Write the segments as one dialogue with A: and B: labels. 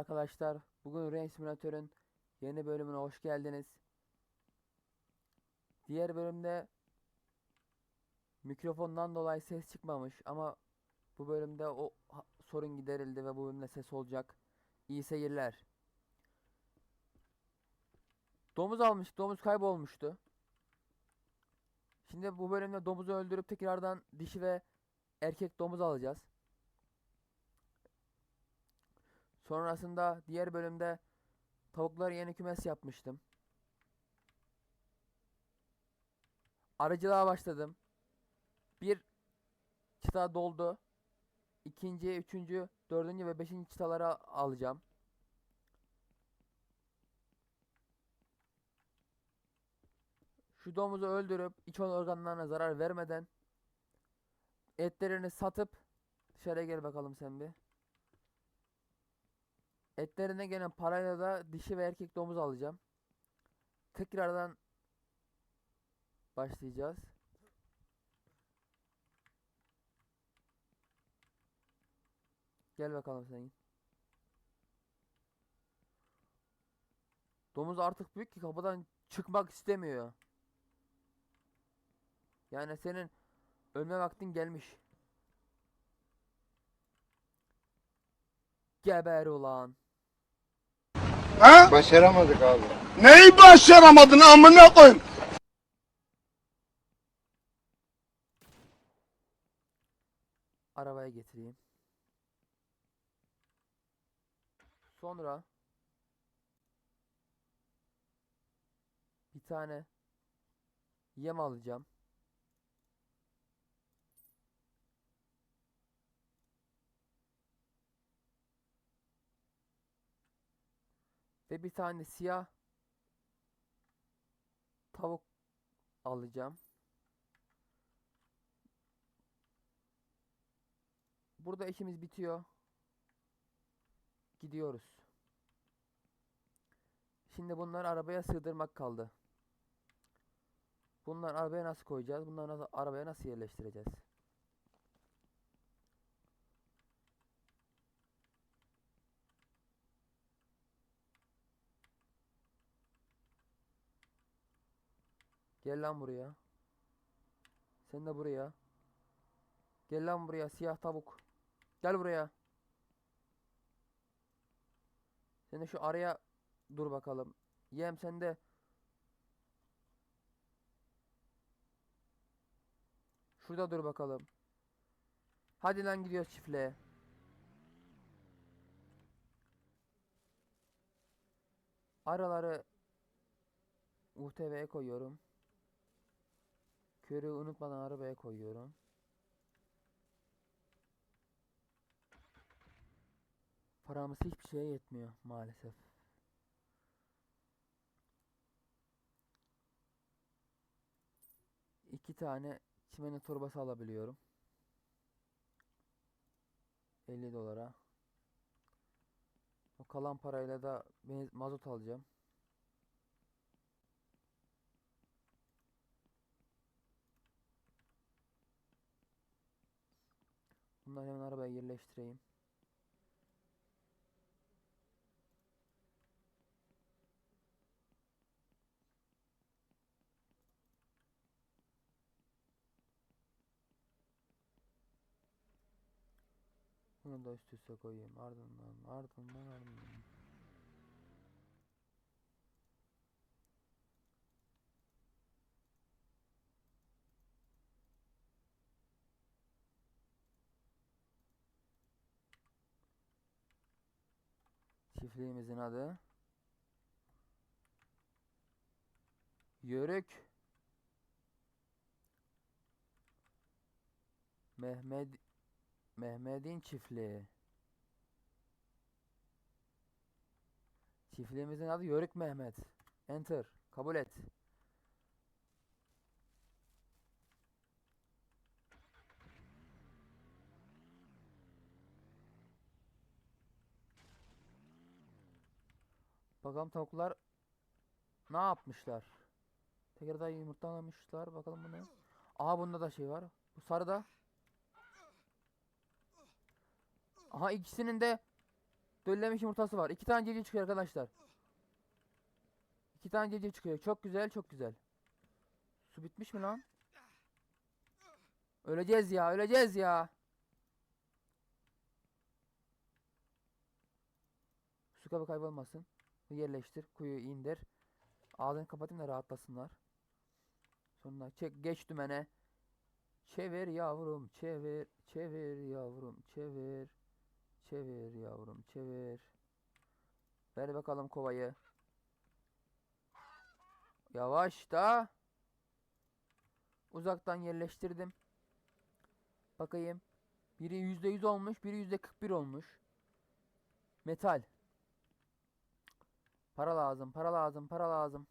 A: arkadaşlar. Bugün Rain Simulator'ın yeni bölümüne hoş geldiniz. Diğer bölümde mikrofondan dolayı ses çıkmamış ama bu bölümde o sorun giderildi ve bu bölümde ses olacak. İyi seyirler. Domuz almış, domuz kaybolmuştu. Şimdi bu bölümde domuzu öldürüp tekrardan dişi ve erkek domuz alacağız. Sonrasında diğer bölümde tavuklar yeni kümes yapmıştım. Arıcılığa başladım. Bir çıta doldu. İkinci, üçüncü, dördüncü ve beşinci çıtaları al- alacağım. Şu domuzu öldürüp iç organlarına zarar vermeden etlerini satıp dışarıya gel bakalım sen bir. Etlerine gelen parayla da dişi ve erkek domuz alacağım. Tekrardan başlayacağız. Gel bakalım sen. Domuz artık büyük ki kapıdan çıkmak istemiyor. Yani senin ölme vaktin gelmiş. Geber ulan.
B: Ha?
C: Başaramadık abi.
B: Neyi başaramadın amına koyayım?
A: Arabaya getireyim. Sonra bir tane yem alacağım. Ve bir tane siyah tavuk alacağım. Burada işimiz bitiyor. Gidiyoruz. Şimdi bunları arabaya sığdırmak kaldı. Bunları arabaya nasıl koyacağız? Bunları nasıl, arabaya nasıl yerleştireceğiz? Gel lan buraya. Sen de buraya. Gel lan buraya siyah tavuk. Gel buraya. Sen de şu araya dur bakalım. Yem sen de. Şurada dur bakalım. Hadi lan gidiyoruz çiftliğe. Araları UTV'ye koyuyorum. Körü unutmadan arabaya koyuyorum. Paramız hiçbir şeye yetmiyor maalesef. İki tane çimene torbası alabiliyorum. 50 dolara. O kalan parayla da mazot alacağım. Bunları hemen arabaya yerleştireyim. Bunu da üst üste koyayım. Ardından, ardından, ardından. Çiftliğimizin adı Yörük Mehmet Mehmet'in çiftliği. Çiftliğimizin adı Yörük Mehmet. Enter. Kabul et. Bakalım tavuklar ne yapmışlar? Tekrardan yumurtalamışlar. Bakalım bu ne? Aha bunda da şey var. Bu sarıda. Aha ikisinin de Döllemiş yumurtası var. İki tane civciv çıkıyor arkadaşlar. İki tane civciv çıkıyor. Çok güzel çok güzel. Su bitmiş mi lan? Öleceğiz ya öleceğiz ya. Su kabı kaybolmasın. Yerleştir. Kuyu indir. Ağzını kapatayım da rahatlasınlar. Sonra çek geç dümene. Çevir yavrum çevir. Çevir yavrum çevir. Çevir yavrum çevir. Ver bakalım kovayı. Yavaş da. Uzaktan yerleştirdim. Bakayım. Biri %100 olmuş, biri %41 olmuş. Metal. Para lazım, para lazım, para lazım.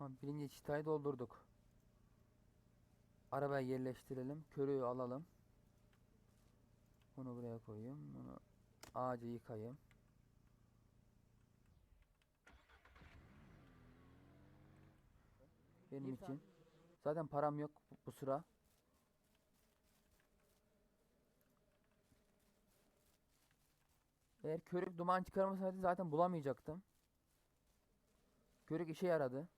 A: Tamam birinci çıtayı doldurduk. Arabaya yerleştirelim. Körüğü alalım. Bunu buraya koyayım. Bunu ağacı yıkayım. Benim için. Zaten param yok bu- bu sıra. Eğer körük duman çıkarmasaydı zaten bulamayacaktım. Körük işe yaradı.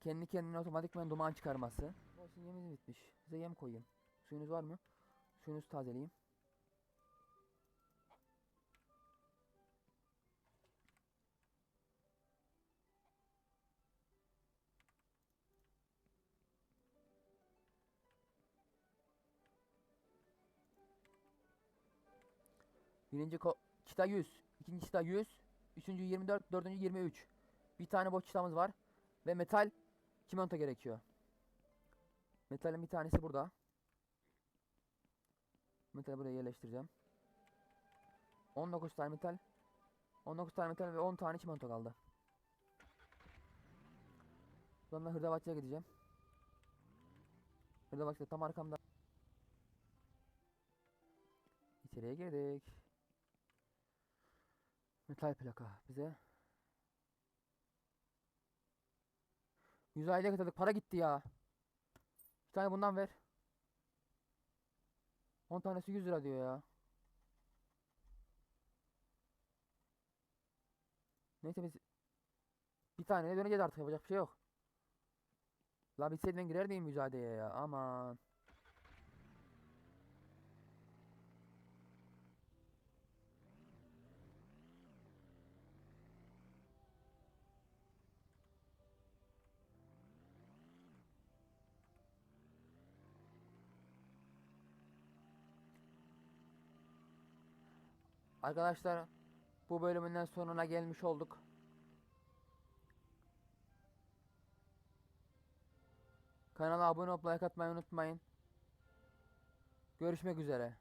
A: Kendi kendine otomatikman duman çıkarması. Olsun yemimiz bitmiş. Size yem koyayım. Suyunuz var mı? Suyunuzu tazeleyeyim. Birinci ko çıta 100. ikinci çıta 100. Üçüncü 24. Dördüncü 23. Bir tane boş çıtamız var. Ve metal çimento gerekiyor. Metalin bir tanesi burada. Metali buraya yerleştireceğim. 19 tane metal. 19 tane metal ve 10 tane çimento kaldı. Sonra hırdavatçıya gideceğim. Hırdavatçı tam arkamda. İçeriye girdik. Metal plaka bize. 100 aile getirdik. Para gitti ya. Bir tane bundan ver. 10 tanesi 100 lira diyor ya. Neyse biz bir tane döneceğiz artık yapacak bir şey yok. La bilseydim ben girerdiyim mücadeleye ya aman. Arkadaşlar bu bölümünden sonuna gelmiş olduk. Kanala abone olup like atmayı unutmayın. Görüşmek üzere.